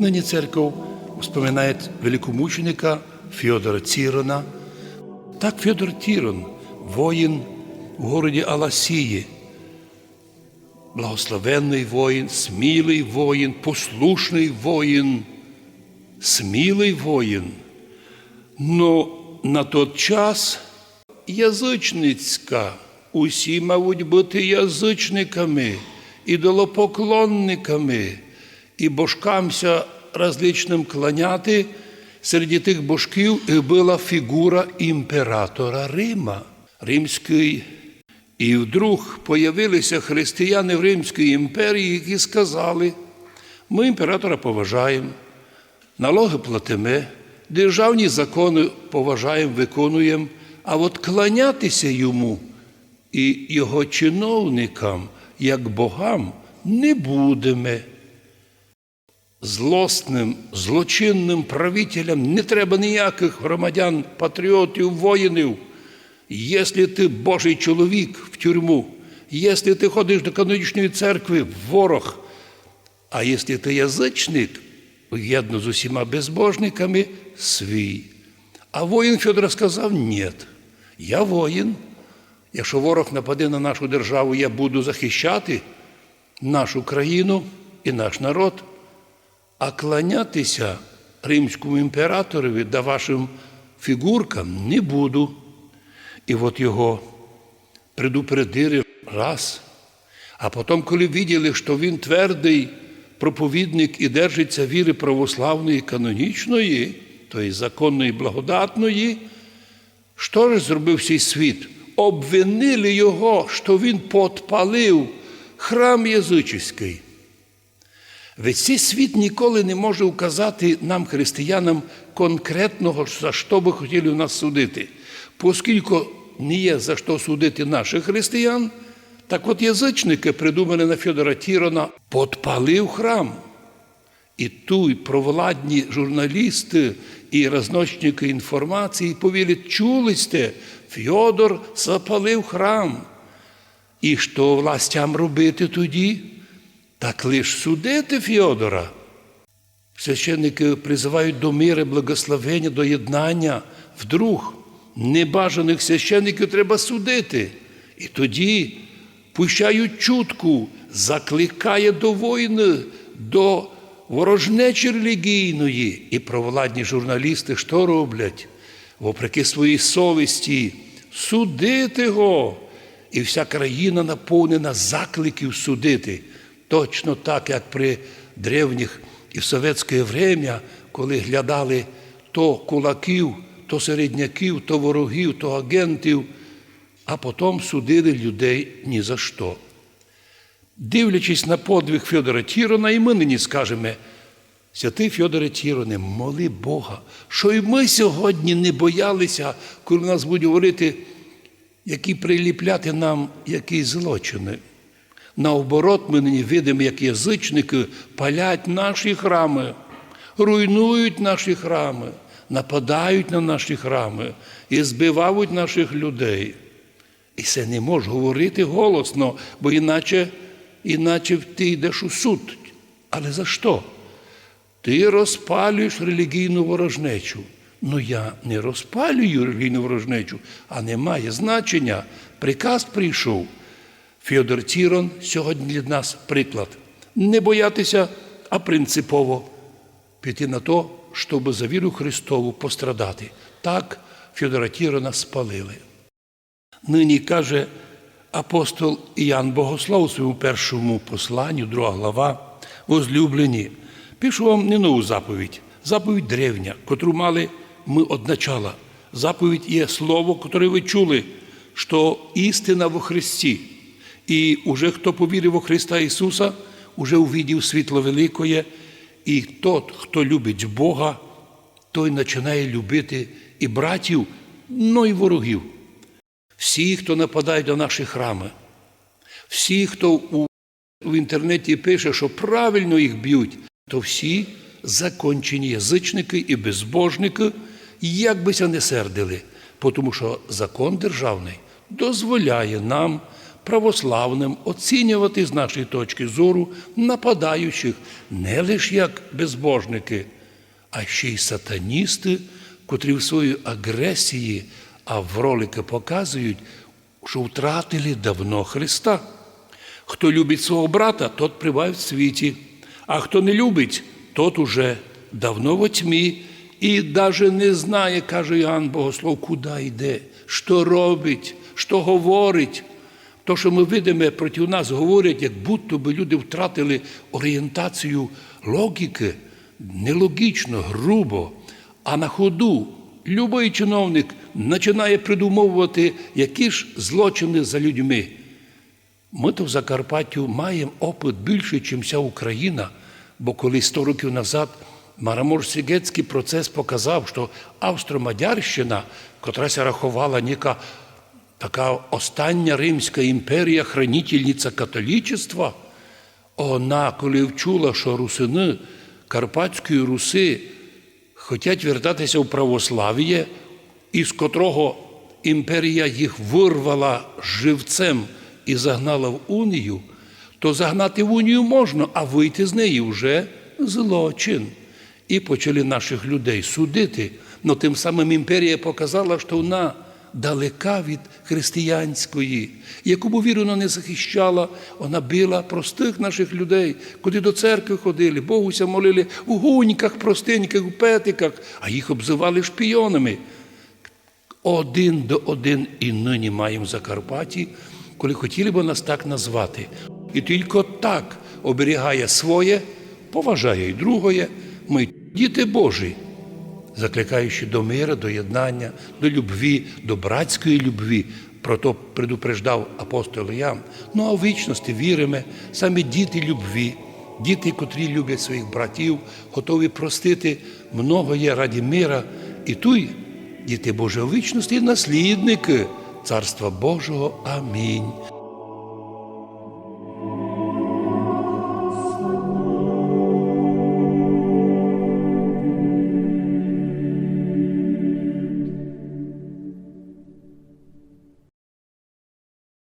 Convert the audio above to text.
Нині церква вспоминає великомученика Фьодора Тірона. Так Фьодор Тірон, воїн в городі Аласії, благословенний воїн, смілий воїн, послушний воїн, смілий воїн. Но на той час язичницька, усі, мабуть, бути язичниками, ідолопоклонниками і божкамся различним кланяти. Серед тих божків була фігура імператора Рима, римський. І вдруг появилися християни в Римській імперії, які сказали: ми імператора поважаємо, налоги платимо, державні закони поважаємо, виконуємо, а от кланятися йому і його чиновникам, як богам, не будемо. Злосним, злочинним правителям не треба ніяких громадян, патріотів, воїнів. Якщо ти Божий чоловік в тюрму, якщо ти ходиш до канонічної церкви, ворог, а якщо ти язичник, єдно з усіма безбожниками свій. А воїн Федор сказав: ні, я воїн. Якщо ворог нападе на нашу державу, я буду захищати нашу країну і наш народ, а кланятися римському імператорові да вашим фігуркам не буду. І от його предупредили раз. А потім, коли виділи, що він твердий проповідник і держиться віри православної канонічної, тобто законної благодатної, що ж зробив цей світ? Обвинили його, що він подпалив храм язичний. Ведь цей світ ніколи не може указати нам, християнам, конкретного, за що би хотіли нас судити. Оскільки не є за що судити наших християн, так от язичники, придумані на Федора Тірона, подпалив храм. І тут провладні журналісти і розночники інформації повілять, чули сте, Фьодор запалив храм. І що властям робити тоді? Так лиш судити Фьодора. Священники призивають до міри, благословення, до єднання. Вдруг небажаних священників треба судити. І тоді пущають чутку, закликає до воїни, до ворожнечі релігійної. І провладні журналісти що роблять? Вопреки своїй совісті, судити його. І вся країна наповнена закликів судити. Точно так, як при древніх і в совєтське время, коли глядали то кулаків, то середняків, то ворогів, то агентів, а потім судили людей ні за що. Дивлячись на подвиг Федора Тірона, і ми нині скажемо, святий Федоре Тіроне, моли Бога, що і ми сьогодні не боялися, коли нас будуть говорити, які приліпляти нам якісь злочини. Наоборот, ми нині видимо, як язичники палять наші храми, руйнують наші храми, нападають на наші храми і збивають наших людей. І це не можеш говорити голосно, бо іначе, іначе ти йдеш у суд. Але за що? Ти розпалюєш релігійну ворожнечу. Ну я не розпалюю релігійну ворожнечу, а немає значення. Приказ прийшов. Фьодор Тірон сьогодні для нас приклад. Не боятися, а принципово піти на то, щоб за віру Христову пострадати. Так Фьодора Тірона спалили. Нині каже апостол Іоанн Богослов у своєму першому посланні, друга глава, возлюблені. Пишу вам не нову заповідь, заповідь древня, котру мали ми од начала. Заповідь є слово, котре ви чули, що істина во Христі. І уже хто повірив у Христа Ісуса, уже увидів світло великое, і тот, хто любить Бога, той починає любити і братів, ну і ворогів. Всі, хто нападають на наші храми, всі, хто у, в інтернеті пише, що правильно їх б'ють, то всі закончені язичники і безбожники, як бися не сердили, тому що закон державний дозволяє нам православним оцінювати з нашої точки зору нападаючих не лише як безбожники, а ще й сатаністи, котрі в своїй агресії, а в ролики показують, що втратили давно Христа. Хто любить свого брата, тот прибав в світі, а хто не любить, тот уже давно во тьмі і навіть не знає, каже Іоанн Богослов, куди йде, що робить, що говорить. То, що ми видимо, проти нас говорять, як будто би люди втратили орієнтацію логіки, нелогічно, грубо, а на ходу любий чиновник починає придумовувати, які ж злочини за людьми. Ми то в Закарпаттю маємо опит більше, ніж вся Україна, бо коли 100 років назад Марамор-Сігецький процес показав, що Австро-Мадярщина, котрася рахувала ніка така остання Римська імперія, хранительниця католичества, вона, коли вчула, що русини Карпатської Руси хочуть вертатися в православ'я, із котрого імперія їх вирвала живцем і загнала в унію, то загнати в унію можна, а вийти з неї вже злочин. І почали наших людей судити. Но тим самим імперія показала, що вона далека від християнської, яку б віру вона не захищала, вона била простих наших людей, куди до церкви ходили, Богуся молили у гуньках простеньких, у петиках, а їх обзивали шпійонами. Один до один і нині маємо в Закарпатті, коли хотіли б нас так назвати. І тільки так оберігає своє, поважає й другое. Ми діти Божі, закликаючи до мира, до єднання, до любві, до братської любві. Про то предупреждав апостол Ян. Ну а в вічності віримо, саме діти любві, діти, котрі люблять своїх братів, готові простити многоє раді мира. І туй, діти Божої вічності, наслідники Царства Божого. Амінь.